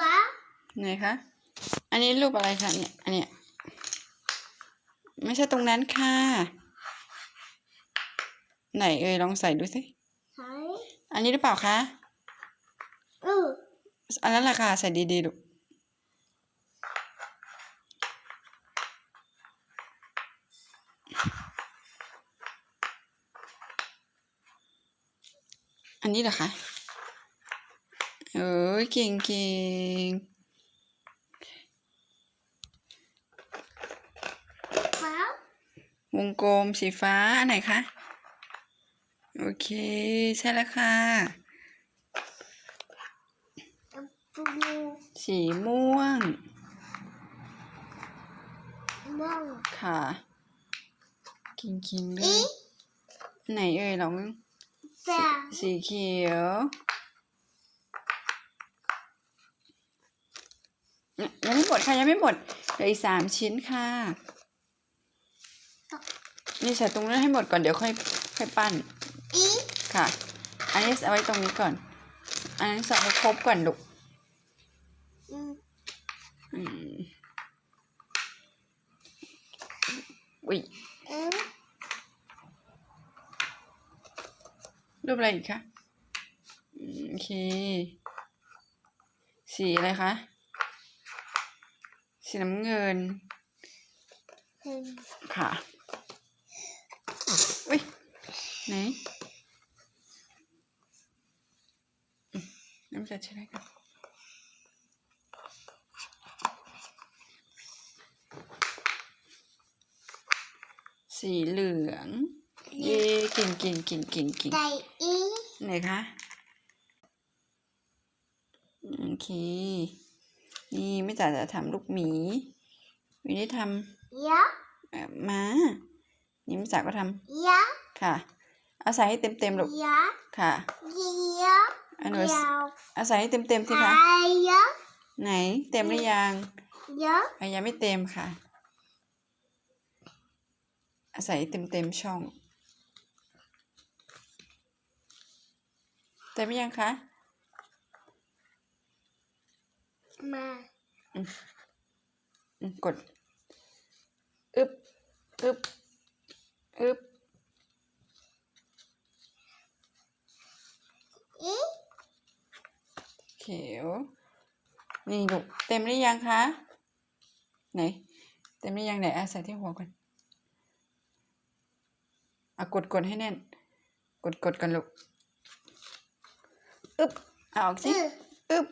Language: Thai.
บ้าไหนคะ อันนี้รูปอะไรคะเนี่ย อันเนี้ย ไม่ใช่ตรงนั้นค่ะ ไหนเอ่ยลองใส่ดูสิ ใช่อันนี้หรือเปล่าคะ เอออันนั้นแหละค่ะ ใส่ดีๆลูกอันนี้เหรอคะ เอ้ยเก่งเก่งบ้าวงกลมสีฟ้าอันไหนคะ โอเค ใช่แล้วค่ะปูสีม่วง ม่วง ค่ะ กินกินๆเลอียไหนเอ่ยลองแปะสีเขียวเนี่ ยังไม่หมดค่ะยังไม่หมดเหลืออีกสามชิ้นค่ะนี่ใส่ตรงนั้นให้หมดก่อนเดี๋ยวค่อยค่อยปั้นค่ะ อันนี้เอาไว้ตรงนี้ก่อน อันนั้นใส่ให้ครบก่อนลูกอืมอืมอุ้ยรูปอะไรอีกคะอืมโอเค สีอะไรคะ สีน้ำเงินอืมค่ะ อุ้ย ไหนอืมน้ำจะใช่ไหมครับสีเหลือง เย่เก่งเก่งเก่งเก่งเก่งไก่อีไหนคะ โอเค นี่ไม่จ๋าจะทำลูกหมีวินี่ทยักษ์ำแบบม้านี่ไม่จ๋าก็ทยักษ์ำค่ะเอาใส่ให้เต็มเต็มๆลูกยักษ์ค่ะยักษ์อันหนูยาวเอาใส่ให้เต็มเต็มๆสิคะไอ้ยักษ์ไหนเต็มหรือยังยักษ์อะยังไม่เต็มค่ะเอาใส่ให้เต็มเต็มๆช่อง เต็มหรือยังคะมาอืม กด อึบอึบอึบอีเขียวนี่ลูกเต็มหรือยังคะ ไหน เต็มหรือยังไหนอะใส่ที่หัวก่อนอะกดกดให้แน่น กดกดกันลูก อึบเอาออกสิอืออึบ